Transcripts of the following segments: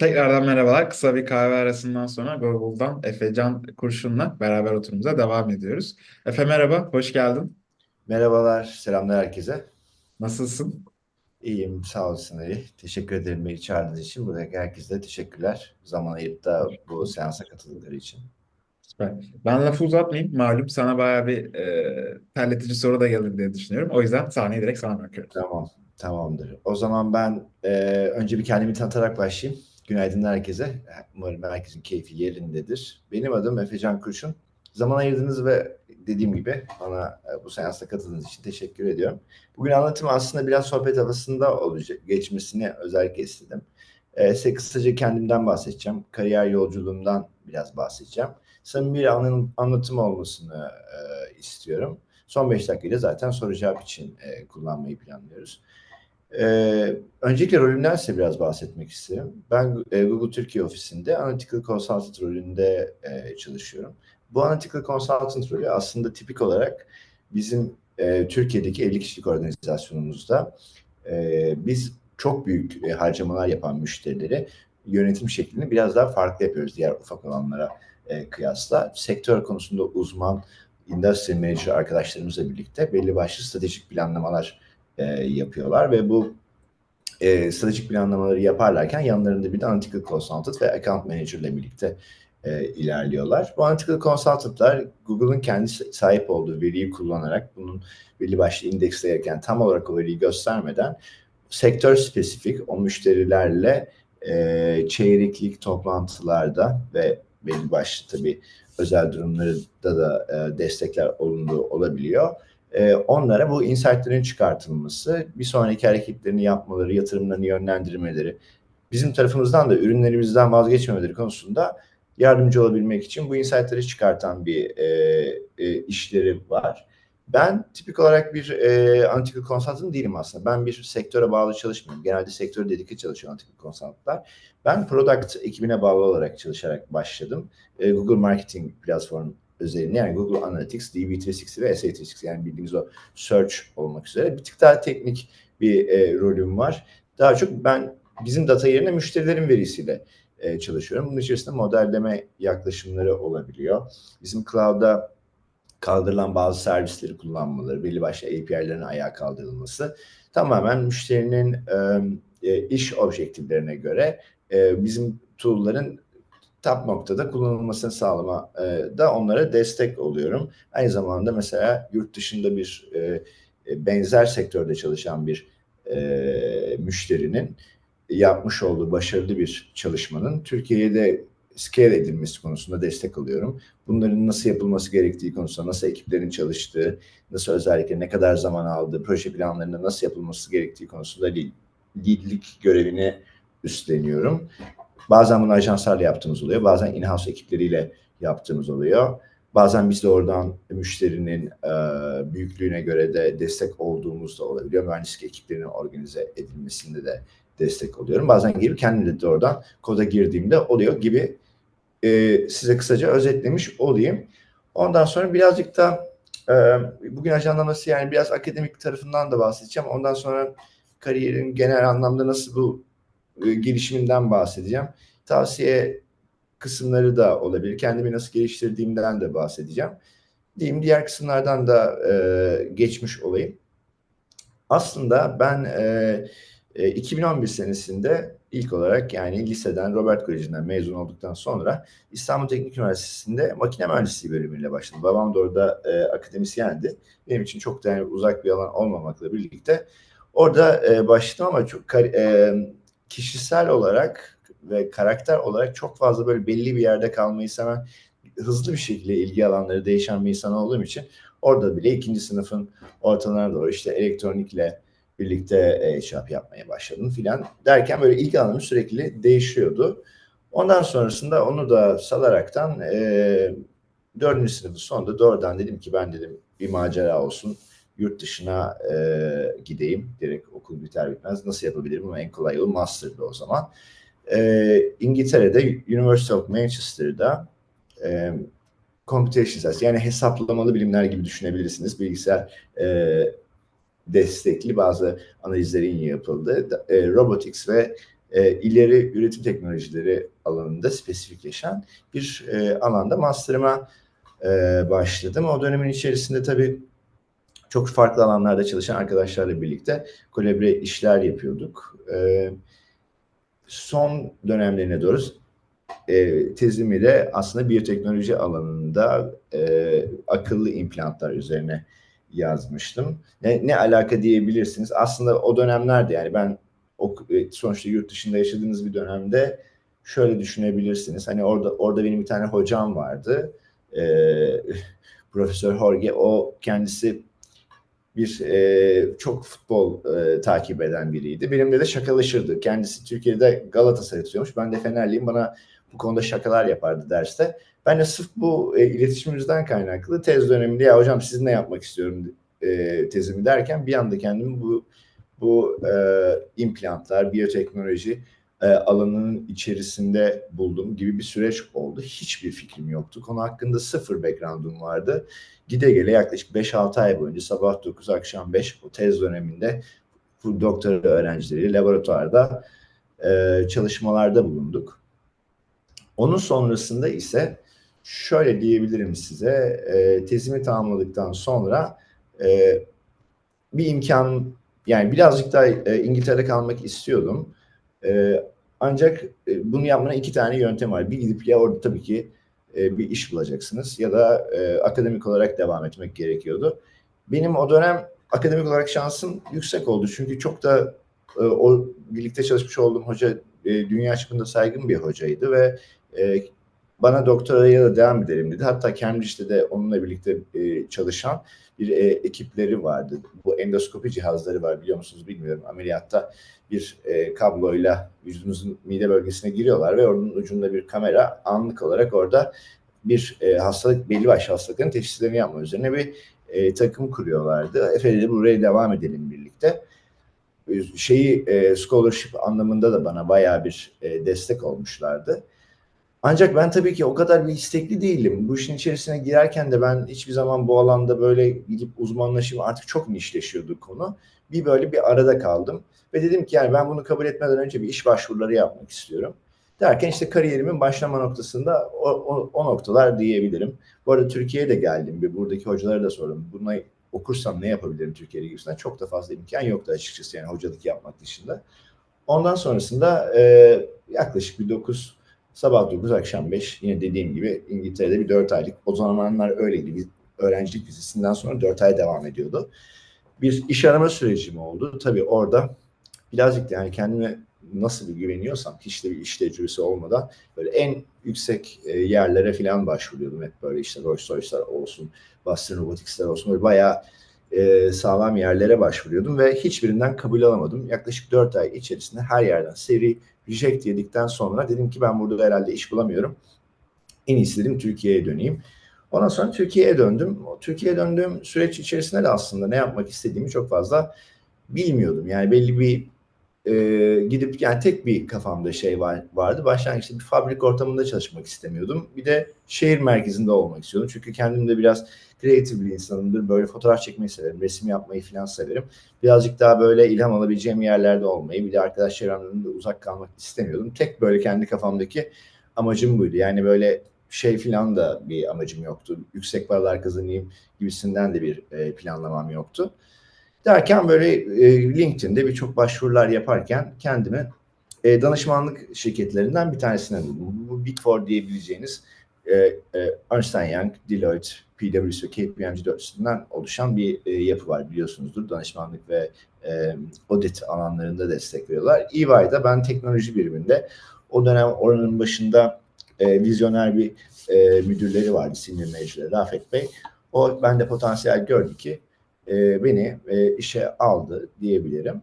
Tekrardan merhabalar. Kısa bir kahve arasından sonra Google'dan Efe Can Kurşun'la beraber oturumuza devam ediyoruz. Efe merhaba, hoş geldin. Merhabalar, selamlar herkese. Nasılsın? İyiyim, sağ olasın Ali. Teşekkür ederim beni çağırdığınız için. Buradaki herkese de teşekkürler. Zaman ayırıp da bu seansa katıldıkları için. Süper. Ben lafı uzatmayayım. Malum sana bayağı bir e, terletici soru da gelir diye düşünüyorum. O yüzden sahneyi direkt sana bırakıyorum. Tamam, tamamdır. O zaman ben e, önce bir kendimi tanıtarak başlayayım. Günaydın herkese. Umarım herkesin keyfi yerindedir. Benim adım Efecan Kurşun. Zaman ayırdınız ve dediğim gibi bana e, bu seansta katıldığınız için teşekkür ediyorum. Bugün anlatım aslında biraz sohbet havasında olacak, geçmesini özellikle istedim. E, size kısaca kendimden bahsedeceğim. Kariyer yolculuğumdan biraz bahsedeceğim. Samimi bir anın, anlatım olmasını e, istiyorum. Son 5 dakikayı da zaten soru cevap için e, kullanmayı planlıyoruz. Ee, öncelikle rolümden size biraz bahsetmek isterim. Ben e, Google Türkiye ofisinde Analytical Consultant rolünde e, çalışıyorum. Bu Analytical Consultant rolü aslında tipik olarak bizim e, Türkiye'deki 50 kişilik organizasyonumuzda e, biz çok büyük e, harcamalar yapan müşterileri yönetim şeklini biraz daha farklı yapıyoruz diğer ufak olanlara e, kıyasla. Sektör konusunda uzman industry manager arkadaşlarımızla birlikte belli başlı stratejik planlamalar e, yapıyorlar ve bu e, stratejik planlamaları yaparlarken yanlarında bir de Analytical Consultant ve Account Manager ile birlikte e, ilerliyorlar. Bu Analytical Consultant'lar Google'ın kendi sahip olduğu veriyi kullanarak bunun belli başlı indeksleyerken tam olarak o veriyi göstermeden sektör spesifik o müşterilerle e, çeyreklik toplantılarda ve belli başlı tabii özel durumlarda da e, destekler olunduğu olabiliyor e, onlara bu insight'ların çıkartılması, bir sonraki hareketlerini yapmaları, yatırımlarını yönlendirmeleri, bizim tarafımızdan da ürünlerimizden vazgeçmemeleri konusunda yardımcı olabilmek için bu insight'ları çıkartan bir e, e, işleri var. Ben tipik olarak bir e, Analytical Consultant değilim aslında. Ben bir sektöre bağlı çalışmıyorum. Genelde sektör dedike çalışıyor Analytical Consultant'lar. Ben Product ekibine bağlı olarak çalışarak başladım. E, Google Marketing platform özelinde yani Google Analytics, DV360 ve SA360 yani bildiğimiz o search olmak üzere bir tık daha teknik bir e, rolüm var. Daha çok ben bizim data yerine müşterilerin verisiyle e, çalışıyorum. Bunun içerisinde modelleme yaklaşımları olabiliyor. Bizim cloud'da kaldırılan bazı servisleri kullanmaları, belli başlı API'lerin ayağa kaldırılması tamamen müşterinin e, iş objektiflerine göre e, bizim tool'ların top noktada kullanılmasını sağlama e, da onlara destek oluyorum. Aynı zamanda mesela yurt dışında bir e, e, benzer sektörde çalışan bir e, müşterinin yapmış olduğu başarılı bir çalışmanın Türkiye'de scale edilmesi konusunda destek alıyorum. Bunların nasıl yapılması gerektiği konusunda, nasıl ekiplerin çalıştığı, nasıl özellikle ne kadar zaman aldığı, proje planlarında nasıl yapılması gerektiği konusunda liderlik görevini üstleniyorum. Bazen bunu ajanslarla yaptığımız oluyor. Bazen in-house ekipleriyle yaptığımız oluyor. Bazen biz de oradan müşterinin e, büyüklüğüne göre de destek olduğumuz da olabiliyor. Mühendislik ekiplerinin organize edilmesinde de destek oluyorum. Bazen gelip kendim de oradan koda girdiğimde oluyor gibi e, size kısaca özetlemiş olayım. Ondan sonra birazcık da e, bugün ajanlaması yani biraz akademik tarafından da bahsedeceğim. Ondan sonra kariyerin genel anlamda nasıl bu e, gelişiminden bahsedeceğim. Tavsiye kısımları da olabilir. Kendimi nasıl geliştirdiğimden de bahsedeceğim. Diyeyim diğer kısımlardan da e, geçmiş olayım. Aslında ben e, e, 2011 senesinde ilk olarak yani liseden Robert Koleji'nden mezun olduktan sonra İstanbul Teknik Üniversitesi'nde makine mühendisliği bölümüyle başladım. Babam da orada e, akademisyendi. Benim için çok da yani uzak bir alan olmamakla birlikte orada e, başladım ama çok e, kişisel olarak ve karakter olarak çok fazla böyle belli bir yerde kalmayı seven, hızlı bir şekilde ilgi alanları değişen bir insan olduğum için orada bile ikinci sınıfın ortalarına doğru işte elektronikle birlikte e, şap yapmaya başladım filan derken böyle ilgi alanım sürekli değişiyordu. Ondan sonrasında onu da salaraktan e, dördüncü sınıfın sonunda doğrudan dedim ki ben dedim bir macera olsun yurt dışına e, gideyim. Direkt okul biter bitmez. Nasıl yapabilirim? Ama en kolay yolu master'dı o zaman. E, İngiltere'de University of Manchester'da e, computation science yani hesaplamalı bilimler gibi düşünebilirsiniz. Bilgisayar e, destekli bazı analizlerin yapıldığı e, robotics ve e, ileri üretim teknolojileri alanında spesifikleşen bir e, alanda master'ıma e, başladım. O dönemin içerisinde tabii çok farklı alanlarda çalışan arkadaşlarla birlikte kolabre işler yapıyorduk. E, son dönemlerine doğru e, tezimi de aslında biyoteknoloji alanında e, akıllı implantlar üzerine yazmıştım. Ne, ne alaka diyebilirsiniz. Aslında o dönemlerde yani ben e, sonuçta yurt dışında yaşadığınız bir dönemde şöyle düşünebilirsiniz. Hani orada orada benim bir tane hocam vardı. E, Profesör Jorge. O kendisi bir e, çok futbol e, takip eden biriydi. Benimle de şakalaşırdı. Kendisi Türkiye'de Galatasaray tutuyormuş. Ben de Fenerliyim. Bana bu konuda şakalar yapardı derste. Ben de sırf bu e, iletişimimizden kaynaklı tez döneminde ya hocam siz ne yapmak istiyorum e, tezimi derken bir anda kendimi bu bu e, implantlar, biyoteknoloji e, alanının içerisinde buldum gibi bir süreç oldu. Hiçbir fikrim yoktu. Konu hakkında sıfır background'um vardı. Gide gele yaklaşık 5-6 ay boyunca sabah 9 akşam 5 o tez döneminde bu doktora öğrencileriyle laboratuvarda e, çalışmalarda bulunduk. Onun sonrasında ise şöyle diyebilirim size e, tezimi tamamladıktan sonra e, bir imkan yani birazcık daha e, İngiltere'de kalmak istiyordum. E, ancak e, bunu yapmanın iki tane yöntem var. Bir gidip ya orada tabii ki e, bir iş bulacaksınız ya da e, akademik olarak devam etmek gerekiyordu. Benim o dönem akademik olarak şansım yüksek oldu. Çünkü çok da e, o birlikte çalışmış olduğum hoca e, dünya çapında saygın bir hocaydı ve e, bana doktoraya da devam edelim dedi. Hatta Cambridge'de de onunla birlikte e, çalışan bir e, ekipleri vardı. Bu endoskopi cihazları var biliyor musunuz bilmiyorum. Ameliyatta bir e, kabloyla vücudunuzun mide bölgesine giriyorlar ve onun ucunda bir kamera anlık olarak orada bir e, hastalık belli başlı hastalıkların teşhislerini yapma üzerine bir e, takım kuruyorlardı. Efendim buraya devam edelim birlikte. Şeyi e, scholarship anlamında da bana bayağı bir e, destek olmuşlardı. Ancak ben tabii ki o kadar bir istekli değilim. Bu işin içerisine girerken de ben hiçbir zaman bu alanda böyle gidip uzmanlaşayım artık çok nişleşiyordu konu. Bir böyle bir arada kaldım. Ve dedim ki yani ben bunu kabul etmeden önce bir iş başvuruları yapmak istiyorum. Derken işte kariyerimin başlama noktasında o, o, o noktalar diyebilirim. Bu arada Türkiye'ye de geldim. Bir buradaki hocalara da sordum. Buna okursam ne yapabilirim Türkiye'de gibisinden çok da fazla imkan yoktu açıkçası yani hocalık yapmak dışında. Ondan sonrasında e, yaklaşık bir 9 sabah 9 akşam 5 yine dediğim gibi İngiltere'de bir 4 aylık o zamanlar öyleydi. Bir öğrencilik vizesinden sonra 4 ay devam ediyordu. Bir iş arama sürecim oldu. Tabii orada birazcık da yani kendime nasıl bir güveniyorsam hiç de bir iş tecrübesi olmadan böyle en yüksek e, yerlere falan başvuruyordum hep böyle işte Rolls Royce'lar olsun, Boston Robotics'ler olsun böyle bayağı e, sağlam yerlere başvuruyordum ve hiçbirinden kabul alamadım. Yaklaşık 4 ay içerisinde her yerden seri reject yedikten sonra dedim ki ben burada herhalde iş bulamıyorum. En iyisi dedim Türkiye'ye döneyim. Ondan sonra Türkiye'ye döndüm. Türkiye'ye döndüğüm süreç içerisinde de aslında ne yapmak istediğimi çok fazla bilmiyordum. Yani belli bir e, gidip yani tek bir kafamda şey var, vardı. Başlangıçta bir fabrik ortamında çalışmak istemiyordum. Bir de şehir merkezinde olmak istiyordum. Çünkü kendim de biraz kreatif bir insanımdır. Böyle fotoğraf çekmeyi severim, resim yapmayı falan severim. Birazcık daha böyle ilham alabileceğim yerlerde olmayı, bir de arkadaş çevremden de uzak kalmak istemiyordum. Tek böyle kendi kafamdaki amacım buydu. Yani böyle şey falan da bir amacım yoktu. Yüksek paralar kazanayım gibisinden de bir e, planlamam yoktu. Derken böyle e, LinkedIn'de birçok başvurular yaparken kendimi e, danışmanlık şirketlerinden bir tanesine buldum. Bu Big Four diyebileceğiniz e, e, Ernst Young, Deloitte, PwC KPMG dörtlüsünden oluşan bir e, yapı var biliyorsunuzdur. Danışmanlık ve e, audit alanlarında destek veriyorlar. EY'de ben teknoloji biriminde o dönem oranın başında e, vizyoner bir e, müdürleri vardı, senior manager'ı Rafet Bey. O bende potansiyel gördü ki e, beni e, işe aldı diyebilirim.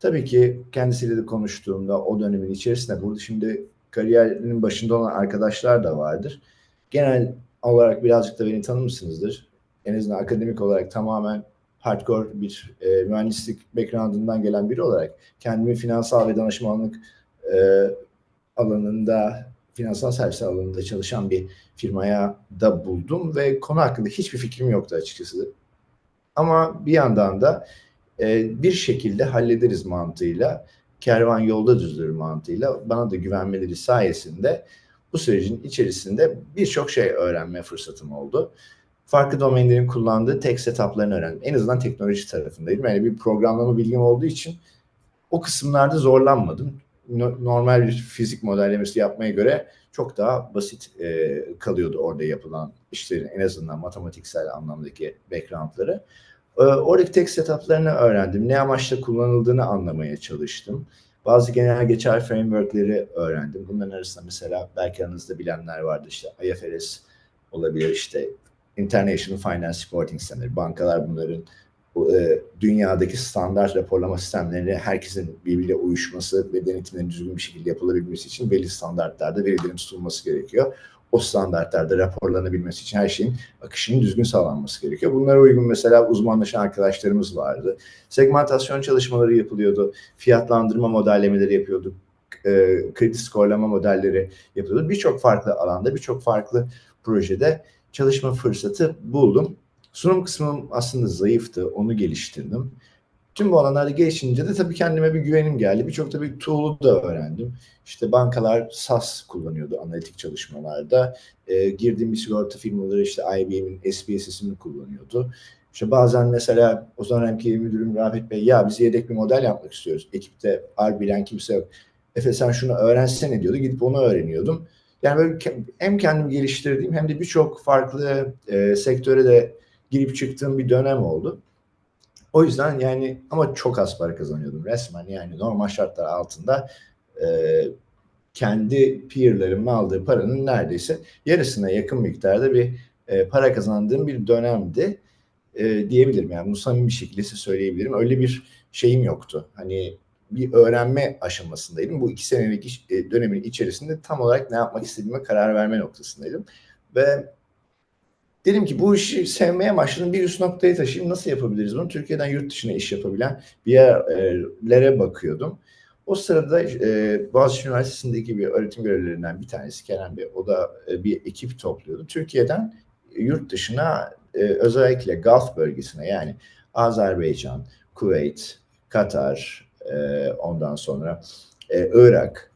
Tabii ki kendisiyle de konuştuğumda o dönemin içerisinde burada şimdi kariyerinin başında olan arkadaşlar da vardır. Genel olarak birazcık da beni tanımışsınızdır. En azından akademik olarak tamamen hardcore bir e, mühendislik background'ından gelen biri olarak kendimi finansal ve danışmanlık e, alanında, finansal servis alanında çalışan bir firmaya da buldum ve konu hakkında hiçbir fikrim yoktu açıkçası. Ama bir yandan da e, bir şekilde hallederiz mantığıyla kervan yolda düzdür mantığıyla bana da güvenmeleri sayesinde bu sürecin içerisinde birçok şey öğrenme fırsatım oldu. Farklı domainlerin kullandığı tek setuplarını öğrendim. En azından teknoloji tarafındaydım. Yani bir programlama bilgim olduğu için o kısımlarda zorlanmadım. No- normal bir fizik modellemesi yapmaya göre çok daha basit e, kalıyordu orada yapılan işlerin en azından matematiksel anlamdaki backgroundları. E, oradaki tek setuplarını öğrendim. Ne amaçla kullanıldığını anlamaya çalıştım. Bazı genel geçer frameworkleri öğrendim. Bunların arasında mesela belki aranızda bilenler vardı işte IFRS olabilir işte International Finance Reporting Standard. Bankalar bunların bu, e, dünyadaki standart raporlama sistemleri herkesin birbiriyle uyuşması ve denetimlerin düzgün bir şekilde yapılabilmesi için belli standartlarda verilerin tutulması gerekiyor. O standartlarda raporlanabilmesi için her şeyin akışının düzgün sağlanması gerekiyor. Bunlara uygun mesela uzmanlaşan arkadaşlarımız vardı. Segmentasyon çalışmaları yapılıyordu. Fiyatlandırma modellemeleri yapıyorduk. E, kredi skorlama modelleri yapıyordu. Birçok farklı alanda, birçok farklı projede çalışma fırsatı buldum. Sunum kısmım aslında zayıftı. Onu geliştirdim. Tüm bu alanlarda gelişince de tabii kendime bir güvenim geldi. Birçok tabii tool'u da öğrendim. İşte bankalar SAS kullanıyordu analitik çalışmalarda. Ee, girdiğim bir sigorta firmaları işte IBM'in SPSS'ini kullanıyordu. İşte bazen mesela o zamanki müdürüm Rafet Bey ya biz yedek bir model yapmak istiyoruz. Ekipte ar bilen kimse yok. Efe sen şunu öğrensene diyordu. Gidip onu öğreniyordum. Yani böyle hem kendimi geliştirdiğim hem de birçok farklı e, sektöre de girip çıktığım bir dönem oldu. O yüzden yani ama çok az para kazanıyordum resmen yani normal şartlar altında e, kendi peerlerimin aldığı paranın neredeyse yarısına yakın miktarda bir e, para kazandığım bir dönemdi e, diyebilirim. Yani bunu samimi bir şekilde size söyleyebilirim. Öyle bir şeyim yoktu. Hani bir öğrenme aşamasındaydım. Bu iki senelik iş- e, dönemin içerisinde tam olarak ne yapmak istediğime karar verme noktasındaydım. Ve dedim ki bu işi sevmeye başladım. Bir üst noktaya taşıyayım. Nasıl yapabiliriz bunu? Türkiye'den yurt dışına iş yapabilen bir yerlere bakıyordum. O sırada e, Boğaziçi Üniversitesi'ndeki bir öğretim görevlilerinden bir tanesi Kerem Bey. O da e, bir ekip topluyordu. Türkiye'den yurt dışına e, özellikle Gulf bölgesine yani Azerbaycan, Kuveyt, Katar, e, ondan sonra e, Irak,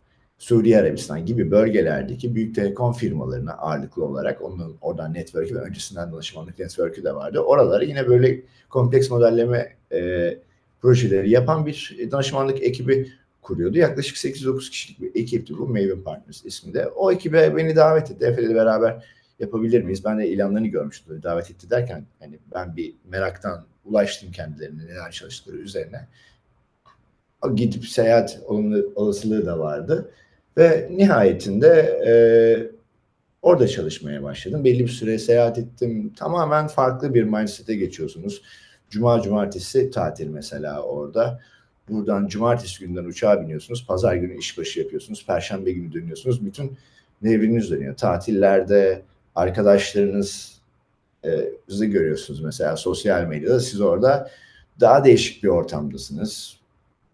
Suriye Arabistan gibi bölgelerdeki büyük telekom firmalarına ağırlıklı olarak onun oradan network'ü ve öncesinden danışmanlık network'ü de vardı. Oralara yine böyle kompleks modelleme e, projeleri yapan bir danışmanlık ekibi kuruyordu. Yaklaşık 8-9 kişilik bir ekipti bu Maven Partners ismi de. O ekibe beni davet etti. Efe'yle beraber yapabilir miyiz? Ben de ilanlarını görmüştüm. Davet etti derken hani ben bir meraktan ulaştım kendilerine neler çalıştıkları üzerine. Gidip seyahat olasılığı da vardı. Ve nihayetinde e, orada çalışmaya başladım. Belli bir süre seyahat ettim. Tamamen farklı bir mindset'e geçiyorsunuz. Cuma cumartesi tatil mesela orada. Buradan cumartesi günden uçağa biniyorsunuz. Pazar günü işbaşı yapıyorsunuz. Perşembe günü dönüyorsunuz. Bütün devriniz dönüyor. Tatillerde arkadaşlarınız e, görüyorsunuz mesela sosyal medyada. Siz orada daha değişik bir ortamdasınız.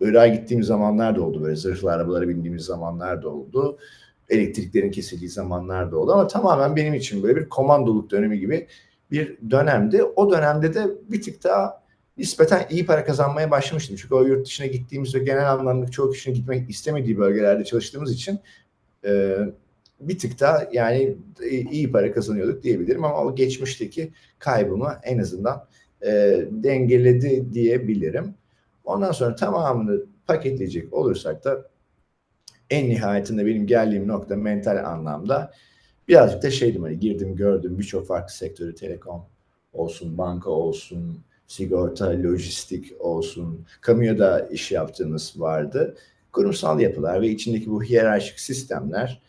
Irak'a gittiğim zamanlar da oldu böyle zırhlı arabalara bindiğimiz zamanlar da oldu. Elektriklerin kesildiği zamanlar da oldu ama tamamen benim için böyle bir komandoluk dönemi gibi bir dönemdi. O dönemde de bir tık daha nispeten iyi para kazanmaya başlamıştım. Çünkü o yurt dışına gittiğimiz ve genel anlamda çoğu kişinin gitmek istemediği bölgelerde çalıştığımız için e, bir tık daha yani iyi para kazanıyorduk diyebilirim ama o geçmişteki kaybımı en azından e, dengeledi diyebilirim. Ondan sonra tamamını paketleyecek olursak da en nihayetinde benim geldiğim nokta mental anlamda birazcık da şeydim hani girdim gördüm birçok farklı sektörü telekom olsun, banka olsun, sigorta, lojistik olsun, kamuya iş yaptığımız vardı. Kurumsal yapılar ve içindeki bu hiyerarşik sistemler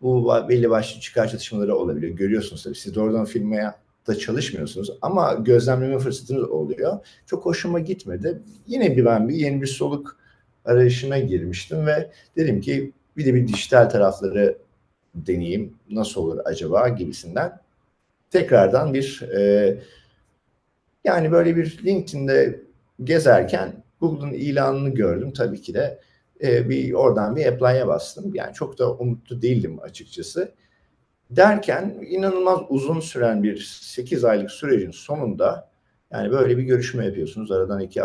bu belli başlı çıkar çatışmaları olabiliyor. Görüyorsunuz tabii. Siz doğrudan firmaya da çalışmıyorsunuz ama gözlemleme fırsatınız oluyor. Çok hoşuma gitmedi. Yine bir ben bir yeni bir soluk arayışına girmiştim ve dedim ki bir de bir dijital tarafları deneyeyim. Nasıl olur acaba gibisinden. Tekrardan bir e, yani böyle bir LinkedIn'de gezerken Google'ın ilanını gördüm. Tabii ki de e, bir oradan bir apply'e bastım. Yani çok da umutlu değildim açıkçası. Derken inanılmaz uzun süren bir 8 aylık sürecin sonunda yani böyle bir görüşme yapıyorsunuz. Aradan iki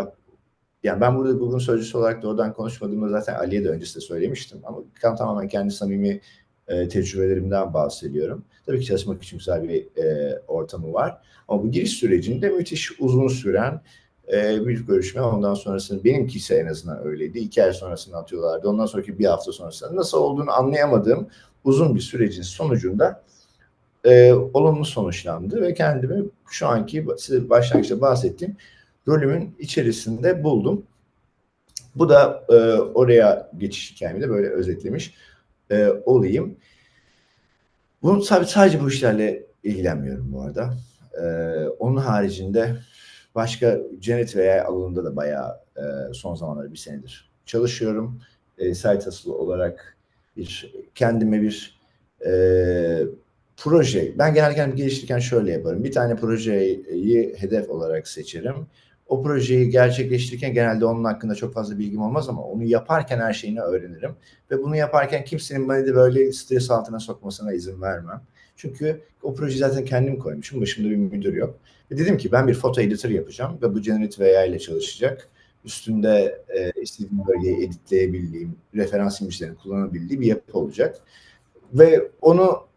yani ben burada Google'un sözcüsü olarak doğrudan konuşmadığımı zaten Ali'ye de öncesinde söylemiştim. Ama tamamen kendi samimi e, tecrübelerimden bahsediyorum. Tabii ki çalışmak için güzel bir e, ortamı var. Ama bu giriş sürecinde müthiş uzun süren e, bir görüşme. Ondan sonrasında benimki ise en azından öyleydi. İki ay sonrasında atıyorlardı. Ondan sonraki bir hafta sonrasında nasıl olduğunu anlayamadığım uzun bir sürecin sonucunda e, olumlu sonuçlandı ve kendimi şu anki size başlangıçta bahsettiğim rolümün içerisinde buldum. Bu da e, oraya geçiş hikayemi de böyle özetlemiş e, olayım. Bunu sadece bu işlerle ilgilenmiyorum bu arada. E, onun haricinde başka cennet veya alanında da bayağı e, son zamanlarda bir senedir çalışıyorum. E, site hustle olarak bir kendime bir e, proje. Ben genelde geliştirirken şöyle yaparım. Bir tane projeyi hedef olarak seçerim. O projeyi gerçekleştirirken genelde onun hakkında çok fazla bilgim olmaz ama onu yaparken her şeyini öğrenirim. Ve bunu yaparken kimsenin beni de böyle stres altına sokmasına izin vermem. Çünkü o projeyi zaten kendim koymuşum. Başımda bir müdür yok. Ve dedim ki ben bir foto editor yapacağım ve bu Generative AI ile çalışacak. Üstünde e, istediğim bölgeyi editleyebildiğim, referans imajlarını kullanabildiği bir yapı olacak. Ve onu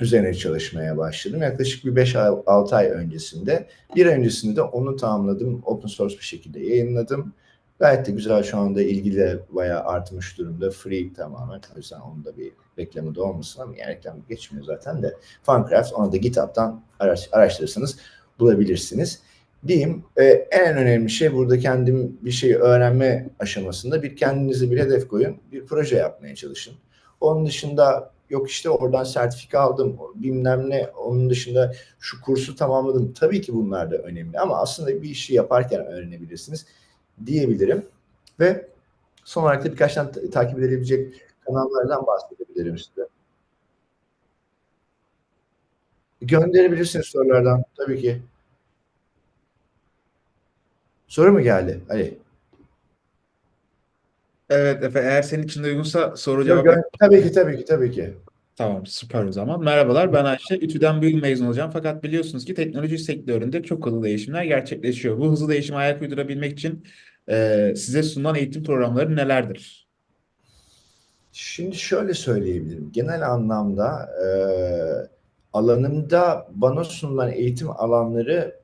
üzerine çalışmaya başladım. Yaklaşık bir 5-6 ay öncesinde. Bir öncesinde de onu tamamladım. Open source bir şekilde yayınladım. Gayet de güzel şu anda ilgi de bayağı artmış durumda. Free tamamen. O yüzden onun da bir reklamı da olmasın ama yani reklam geçmiyor zaten de. Funcraft onu da GitHub'dan araş, araştırırsanız bulabilirsiniz. Diyeyim e, en önemli şey burada kendim bir şey öğrenme aşamasında bir kendinize bir hedef koyun. Bir proje yapmaya çalışın. Onun dışında yok işte oradan sertifika aldım bilmem ne onun dışında şu kursu tamamladım. Tabii ki bunlar da önemli ama aslında bir işi yaparken öğrenebilirsiniz diyebilirim. Ve son olarak da birkaç tane ta- takip edilebilecek kanallardan bahsedebilirim size. Gönderebilirsiniz sorulardan tabii ki. Soru mu geldi Ali? Evet Efe eğer senin için de uygunsa soru Yok, cevap gö- tabii ki tabii ki tabii ki. Tamam süper o zaman. Merhabalar ben Ayşe. İTÜ'den bu yıl mezun olacağım. Fakat biliyorsunuz ki teknoloji sektöründe çok hızlı değişimler gerçekleşiyor. Bu hızlı değişime ayak uydurabilmek için e, size sunulan eğitim programları nelerdir? Şimdi şöyle söyleyebilirim. Genel anlamda e, alanımda bana sunulan eğitim alanları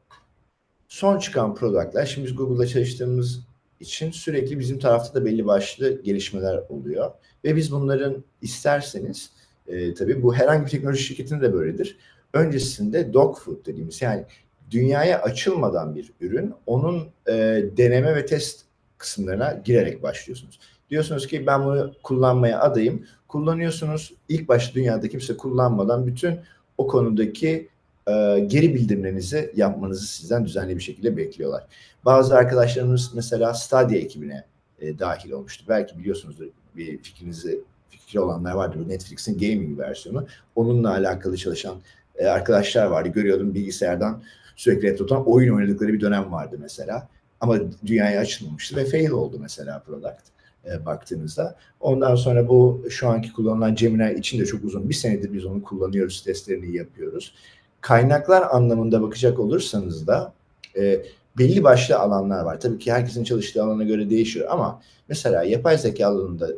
son çıkan productlar. Şimdi biz Google'da çalıştığımız için sürekli bizim tarafta da belli başlı gelişmeler oluyor. Ve biz bunların isterseniz e, tabii bu herhangi bir teknoloji şirketinde de böyledir. Öncesinde dog food dediğimiz yani dünyaya açılmadan bir ürün onun e, deneme ve test kısımlarına girerek başlıyorsunuz. Diyorsunuz ki ben bunu kullanmaya adayım. Kullanıyorsunuz. İlk başta dünyada kimse kullanmadan bütün o konudaki e, geri bildirimlerinizi yapmanızı sizden düzenli bir şekilde bekliyorlar. Bazı arkadaşlarımız mesela Stadia ekibine e, dahil olmuştu. Belki biliyorsunuzdur bir fikrinizi fikri olanlar vardır. Bu Netflix'in gaming versiyonu. Onunla alakalı çalışan e, arkadaşlar vardı. Görüyordum bilgisayardan sürekli retrodan oyun oynadıkları bir dönem vardı mesela. Ama dünyaya açılmamıştı ve fail oldu mesela product e, baktığınızda. Ondan sonra bu şu anki kullanılan Gemini için de çok uzun bir senedir biz onu kullanıyoruz, testlerini yapıyoruz. Kaynaklar anlamında bakacak olursanız da e, belli başlı alanlar var. Tabii ki herkesin çalıştığı alana göre değişiyor ama mesela yapay zeka alanında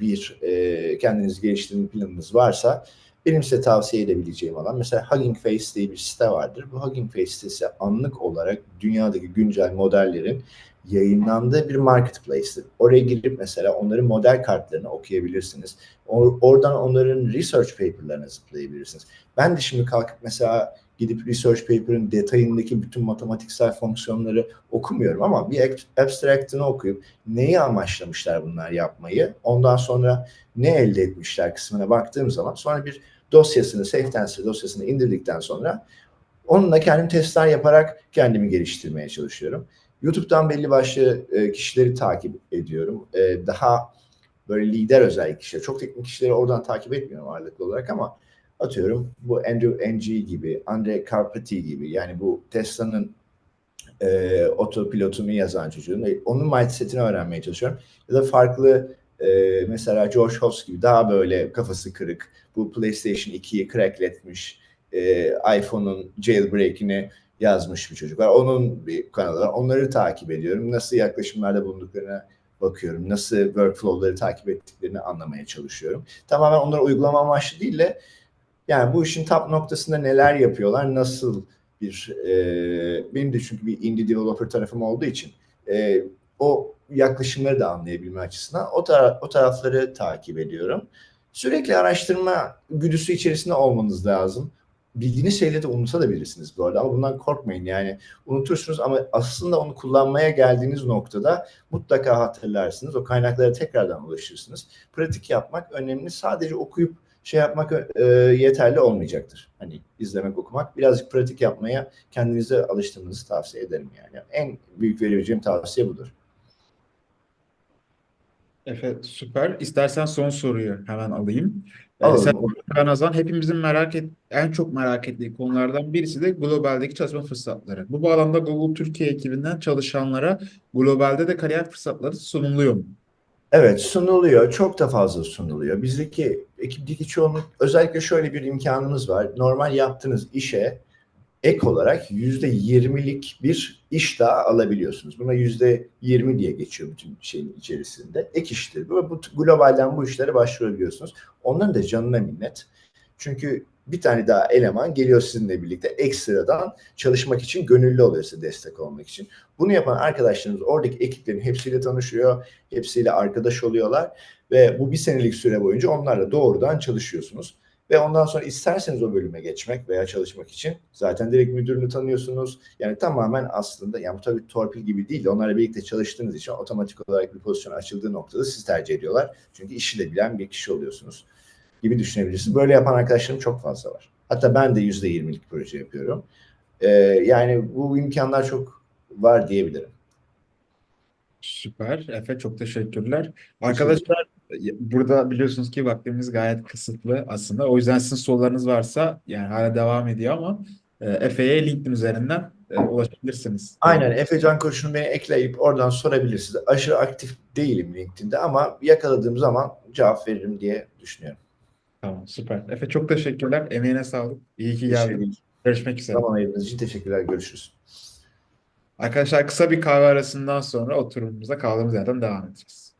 bir e, kendiniz geliştirme planınız varsa benim size tavsiye edebileceğim alan mesela Hugging Face diye bir site vardır. Bu Hugging Face sitesi anlık olarak dünyadaki güncel modellerin yayınlandığı bir marketplace'tir. Oraya girip mesela onların model kartlarını okuyabilirsiniz. O- oradan onların research paper'larına zıplayabilirsiniz. Ben de şimdi kalkıp mesela gidip research paper'ın detayındaki bütün matematiksel fonksiyonları okumuyorum ama bir ab- abstract'ını okuyup neyi amaçlamışlar bunlar yapmayı, ondan sonra ne elde etmişler kısmına baktığım zaman sonra bir dosyasını, safe tensor dosyasını indirdikten sonra onunla kendim testler yaparak kendimi geliştirmeye çalışıyorum. YouTube'dan belli başlı e, kişileri takip ediyorum. E, daha böyle lider özellik kişiler. Çok teknik kişileri oradan takip etmiyorum ağırlıklı olarak ama atıyorum bu Andrew Ng gibi, Andre Carpati gibi yani bu Tesla'nın e, otopilotunu yazan çocuğun onun mindsetini öğrenmeye çalışıyorum. Ya da farklı e, mesela George Hoss gibi daha böyle kafası kırık, bu PlayStation 2'yi crackletmiş, e, iPhone'un jailbreak'ini yazmış bir çocuk var. Onun bir kanalı var. Onları takip ediyorum. Nasıl yaklaşımlarda bulunduklarına bakıyorum. Nasıl workflow'ları takip ettiklerini anlamaya çalışıyorum. Tamamen onları uygulama amaçlı değil de yani bu işin top noktasında neler yapıyorlar, nasıl bir e, benim de çünkü bir indie developer tarafım olduğu için e, o yaklaşımları da anlayabilme açısından o, tara- o tarafları takip ediyorum. Sürekli araştırma güdüsü içerisinde olmanız lazım. Bildiğiniz şeyleri de unutabilirsiniz bu arada ama bundan korkmayın yani unutursunuz ama aslında onu kullanmaya geldiğiniz noktada mutlaka hatırlarsınız. O kaynaklara tekrardan ulaşırsınız. Pratik yapmak önemli. Sadece okuyup şey yapmak e, yeterli olmayacaktır. Hani izlemek, okumak. Birazcık pratik yapmaya kendinize alıştırmanızı tavsiye ederim yani. En büyük verebileceğim tavsiye budur. Efe süper. İstersen son soruyu hemen alayım. Ee, Alalım. sen Ramazan hepimizin merak et, en çok merak ettiği konulardan birisi de globaldeki çalışma fırsatları. Bu bağlamda Google Türkiye ekibinden çalışanlara globalde de kariyer fırsatları sunuluyor mu? Evet sunuluyor. Çok da fazla sunuluyor. Bizdeki ekipteki çoğunluk özellikle şöyle bir imkanımız var. Normal yaptığınız işe ek olarak yüzde yirmilik bir iş daha alabiliyorsunuz. Buna yüzde yirmi diye geçiyor bütün şeyin içerisinde. Ek iştir. Bu, bu globalden bu işlere başvurabiliyorsunuz. Onların da canına minnet. Çünkü bir tane daha eleman geliyor sizinle birlikte ekstradan çalışmak için gönüllü oluyor size destek olmak için. Bunu yapan arkadaşlarımız oradaki ekiplerin hepsiyle tanışıyor, hepsiyle arkadaş oluyorlar ve bu bir senelik süre boyunca onlarla doğrudan çalışıyorsunuz. Ve ondan sonra isterseniz o bölüme geçmek veya çalışmak için zaten direkt müdürünü tanıyorsunuz. Yani tamamen aslında yani bu tabii torpil gibi değil de onlarla birlikte çalıştığınız için otomatik olarak bir pozisyon açıldığı noktada siz tercih ediyorlar. Çünkü işi de bilen bir kişi oluyorsunuz gibi düşünebilirsiniz. Böyle yapan arkadaşlarım çok fazla var. Hatta ben de %20'lik proje yapıyorum. Ee, yani bu imkanlar çok var diyebilirim. Süper. Efe çok teşekkürler. Arkadaşlar burada biliyorsunuz ki vaktimiz gayet kısıtlı aslında. O yüzden sizin sorularınız varsa yani hala devam ediyor ama e, Efe'ye LinkedIn üzerinden e, ulaşabilirsiniz. Aynen Efe Can Kurşun'u beni ekleyip oradan sorabilirsiniz. Aşırı aktif değilim LinkedIn'de ama yakaladığım zaman cevap veririm diye düşünüyorum. Tamam süper. Efe çok teşekkürler. Emeğine sağlık. İyi ki geldin. Görüşmek üzere. Zaman ayırdığınız için teşekkürler. Görüşürüz. Arkadaşlar kısa bir kahve arasından sonra oturumumuza kaldığımız yerden devam edeceğiz.